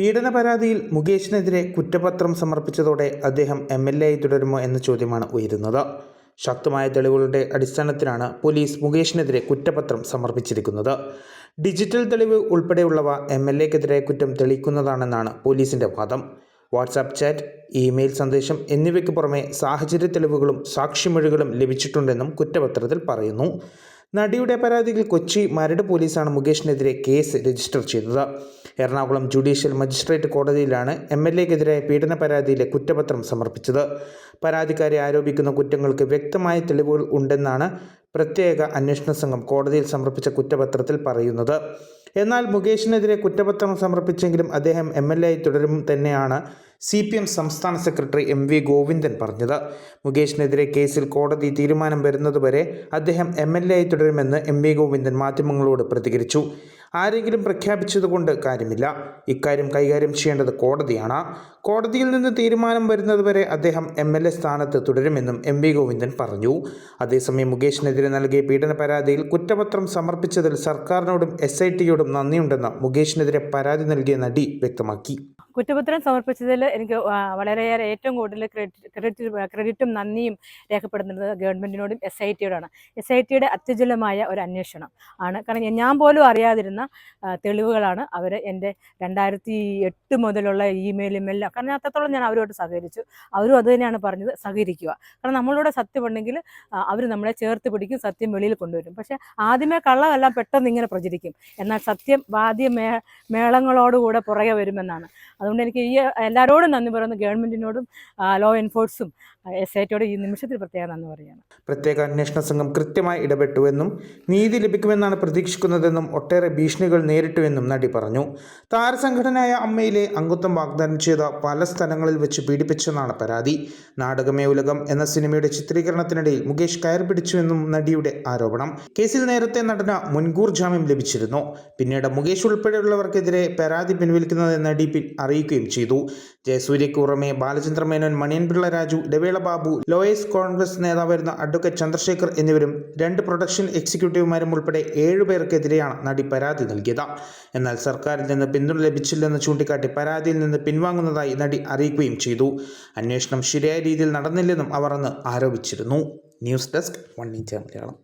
പീഡന പരാതിയിൽ മുകേഷിനെതിരെ കുറ്റപത്രം സമർപ്പിച്ചതോടെ അദ്ദേഹം എം എൽ എ ആയി തുടരുമോ എന്ന ചോദ്യമാണ് ഉയരുന്നത്. ശക്തമായ തെളിവുകളുടെ അടിസ്ഥാനത്തിലാണ് പോലീസ് മുകേഷിനെതിരെ കുറ്റപത്രം സമർപ്പിച്ചിരിക്കുന്നത്. ഡിജിറ്റൽ തെളിവ് ഉൾപ്പെടെയുള്ളവ എം എൽ എക്കെതിരെ കുറ്റം തെളിയിക്കുന്നതാണെന്നാണ് പോലീസിന്റെ വാദം. വാട്സാപ്പ് ചാറ്റ് ഇമെയിൽ സന്ദേശം എന്നിവയ്ക്ക് പുറമെ സാഹചര്യ തെളിവുകളും സാക്ഷിമൊഴികളും ലഭിച്ചിട്ടുണ്ടെന്നും കുറ്റപത്രത്തിൽ പറയുന്നു. നടിയുടെ പരാതിയിൽ കൊച്ചി മരട് പോലീസാണ് മുകേഷിനെതിരെ കേസ് രജിസ്റ്റർ ചെയ്തത്. എറണാകുളം ജുഡീഷ്യൽ മജിസ്ട്രേറ്റ് കോടതിയിലാണ് എം എൽ എക്കെതിരായ പീഡന പരാതിയിലെ കുറ്റപത്രം സമർപ്പിച്ചത്. പരാതിക്കാരെ ആരോപിക്കുന്ന കുറ്റങ്ങൾക്ക് വ്യക്തമായ തെളിവുകൾ ഉണ്ടെന്നാണ് പ്രത്യേക അന്വേഷണ സംഘം കോടതിയിൽ സമർപ്പിച്ച കുറ്റപത്രത്തിൽ പറയുന്നത്. എന്നാൽ മുകേഷിനെതിരെ കുറ്റപത്രം സമർപ്പിച്ചെങ്കിലും അദ്ദേഹം എം എൽ എ ആയി തുടരും തന്നെയാണ് സി പി എം സംസ്ഥാന സെക്രട്ടറി എം വി ഗോവിന്ദൻ പറഞ്ഞത്. മുകേഷിനെതിരെ കേസിൽ കോടതി തീരുമാനം വരുന്നതുവരെ അദ്ദേഹം എം എൽ എ ആയി തുടരുമെന്ന് എം വി ഗോവിന്ദൻ മാധ്യമങ്ങളോട് പ്രതികരിച്ചു. ആരെങ്കിലും പ്രഖ്യാപിച്ചതുകൊണ്ട് കാര്യമില്ല. ഇക്കാര്യം കൈകാര്യം ചെയ്യേണ്ടത് കോടതിയാണ്. കോടതിയിൽ നിന്ന് തീരുമാനം വരുന്നതുവരെ അദ്ദേഹം എം എൽ എ സ്ഥാനത്ത് തുടരുമെന്നും എം വി ഗോവിന്ദൻ പറഞ്ഞു. അതേസമയം മുകേഷിനെതിരെ നൽകിയ പീഡന പരാതിയിൽ കുറ്റപത്രം സമർപ്പിച്ചതിൽ സർക്കാരിനോടും എസ് ഐ ടിയോടും നന്ദിയുണ്ടെന്ന് മുകേഷിനെതിരെ പരാതി നൽകിയ നടി വ്യക്തമാക്കി. കുറ്റപത്രം സമർപ്പിച്ചതിൽ എനിക്ക് വളരെയേറെ ഏറ്റവും കൂടുതൽ ക്രെഡിറ്റ് ക്രെഡിറ്റ് നന്ദിയും രേഖപ്പെടുത്തുന്നത് ഗവൺമെന്റിനോടും എസ് ഐ ടിയോടാണ് എസ് ഐ ടിയുടെ അത്യുജ്വലമായ ഒരു അന്വേഷണം ആണ്. കാരണം ഞാൻ- പോലും അറിയാതിരുന്ന തെളിവുകളാണ് അവർ എന്റെ രണ്ടായിരത്തി എട്ട് മുതലുള്ള ഇമെയിലും എല്ലാം കാരണം അത്രത്തോളം ഞാൻ അവരോട് സഹകരിച്ചു. അവരും അത് തന്നെയാണ് പറഞ്ഞത് സഹകരിക്കുക. കാരണം നമ്മളോട് സത്യമുണ്ടെങ്കിൽ അവർ നമ്മളെ ചേർത്ത് പിടിക്കും സത്യം വെളിയിൽ കൊണ്ടുവരും. പക്ഷേ ആദ്യമേ കള്ളമെല്ലാം പെട്ടെന്ന് ഇങ്ങനെ പ്രചരിക്കും. എന്നാൽ സത്യം വാദ്യ മേ മേളങ്ങളോടുകൂടെ പുറകെ വരുമെന്നാണ്. അതുകൊണ്ട് എനിക്ക് ഈ എല്ലാവരോടും നന്ദി പറയുന്നു. ഗവൺമെന്റിനോടും ലോ എൻഫോഴ്സും എസ് ഐ ടിയോടും ഈ നിമിഷത്തിൽ പ്രത്യേക നന്ദി പറയുകയാണ്. പ്രത്യേക അന്വേഷണ സംഘം കൃത്യമായി ഇടപെട്ടുവെന്നും നീതി ലഭിക്കുമെന്നാണ് പ്രതീക്ഷിക്കുന്നതെന്നും ഒട്ടേറെ ഭീഷണികൾ നേരിട്ടുവെന്നും നടി പറഞ്ഞു. താരസംഘടനയായ അമ്മയിലെ അംഗത്വം വാഗ്ദാനം ചെയ്ത പല സ്ഥലങ്ങളിൽ വെച്ച് പീഡിപ്പിച്ചെന്നാണ് പരാതി. നാടകമേ ഉലകം എന്ന സിനിമയുടെ ചിത്രീകരണത്തിനിടയിൽ മുകേഷ് കയർ പിടിച്ചുവെന്നും നടിയുടെ ആരോപണം. കേസിൽ നേരത്തെ നടന മുൻകൂർ ജാമ്യം ലഭിച്ചിരുന്നു. പിന്നീട് മുകേഷ് ഉൾപ്പെടെയുള്ളവർക്കെതിരെ പരാതി പിൻവലിക്കുന്നത് നടി അറിയിക്കുകയും ചെയ്തു. ജയസൂര്യയ്ക്ക് പുറമെ ബാലചന്ദ്ര മേനോൻ മണിയൻപിള്ള രാജു ഇടവേള ബാബു ലോയസ് കോൺഗ്രസ് നേതാവായിരുന്ന അഡ്വക്കേറ്റ് ചന്ദ്രശേഖർ എന്നിവരും രണ്ട് പ്രൊഡക്ഷൻ എക്സിക്യൂട്ടീവുമാരും ഉൾപ്പെടെ ഏഴുപേർക്കെതിരെയാണ് നടി പരാതി നൽകിയത്. എന്നാൽ സർക്കാരിൽ നിന്ന് പിന്തുണ ലഭിച്ചില്ലെന്ന് ചൂണ്ടിക്കാട്ടി പരാതിയിൽ നിന്ന് പിൻവാങ്ങുന്നതായി നടി അറിയിക്കുകയും ചെയ്തു. അന്വേഷണം ശരിയായ രീതിയിൽ നടന്നില്ലെന്നും അവർ അന്ന് ആരോപിച്ചിരുന്നു. News desk one India Malayalam.